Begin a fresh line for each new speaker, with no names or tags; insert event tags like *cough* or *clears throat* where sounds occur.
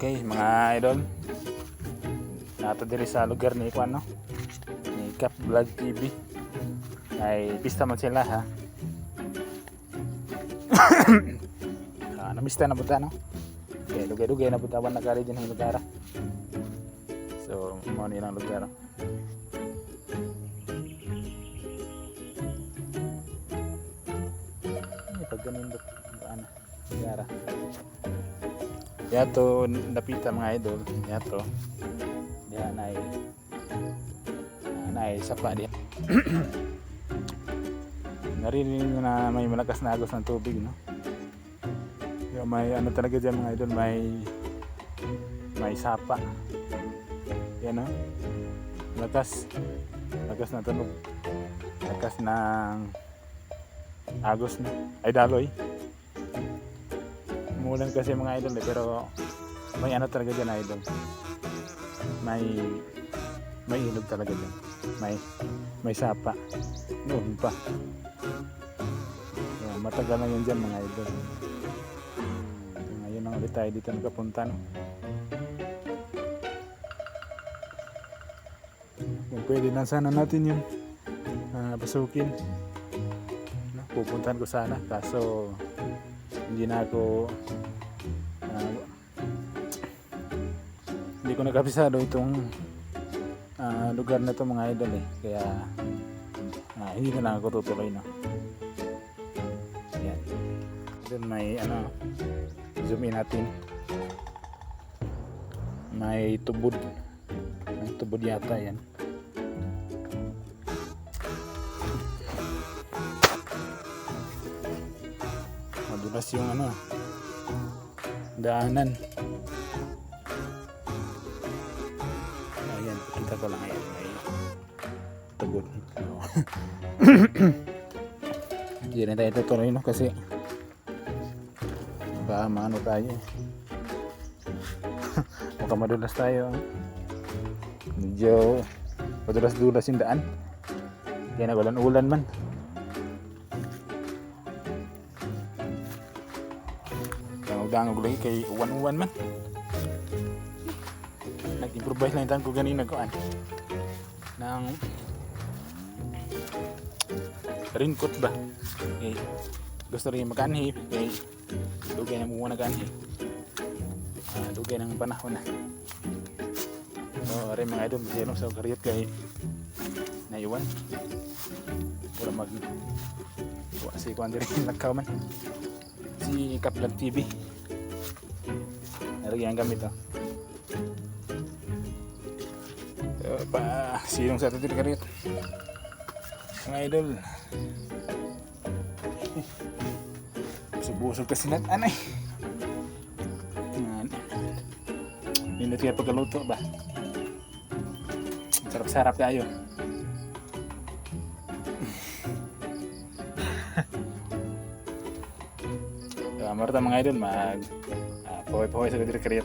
Okay, mga idol. Nato diri sa lugar ni Kwan, no? Ni Cap Vlog TV. Ay pista man sila ha. *coughs* ah, namista na buta no. Okay, lugay-lugay na buta wan nagari din ang lugar. So, mo ni ang lugar. Ay, pag ganun? Ano? Lugar. Yato napita mga idol. Yato. Ay na ay sapa diyan. *clears throat* Narinig na may malakas na agos ng tubig, no? Yung may ano talaga dyan mga idol, may may sapa. Yan, no? Lakas. Lakas na tunog. Lakas ng agos na. Ay, daloy. Umulan kasi mga idol eh, pero may ano talaga dyan idol. May may ilog talaga dyan. May may sapa. Noon pa. Yan, matagal na yun dyan mga idol. Ngayon lang ulit tayo dito nakapunta. No? Kung pwede lang sana natin yun ah, pasukin. No? Pupuntahan ko sana kaso hindi na ako ah, hindi ko nagkapisado itong ah, lugar na to mga idol eh. Kaya ah, hindi na lang ako tutuloy no? Yan doon may ano zoom in natin. May tubod. May tubod yata yan madulas yung ano daanan. Ayan kita ko lang ayan may tubod *coughs* hindi na tayo tutuloy no? Kasi baka maano tayo eh. *laughs* baka madulas tayo medyo madulas-dulas yung daan. Kaya nagulan-ulan man Dangog lagi kay uwan-uwan man. Nag-improvise lang yung ko ganina ko an. Nang raincoat ba? Eh, gusto rin makanhi. Eh, dugay na muna naganhi. Ah, dugay ng panahon na. So, rin mga idol, masayang sa karyot kay naiwan. Wala mag... Wala si Kwan rin nagkaw *laughs* man. Si Kaplag TV. Nari ang gamit oh. Pa silong sa atin karit. Mga idol. Busog-busog kasi nat anay. Hindi kaya pagkaluto ba? Sarap-sarap tayo. *laughs* So, amor ta mga idol, mag ah, uh, puhay-puhay sa Gudir Kriyat.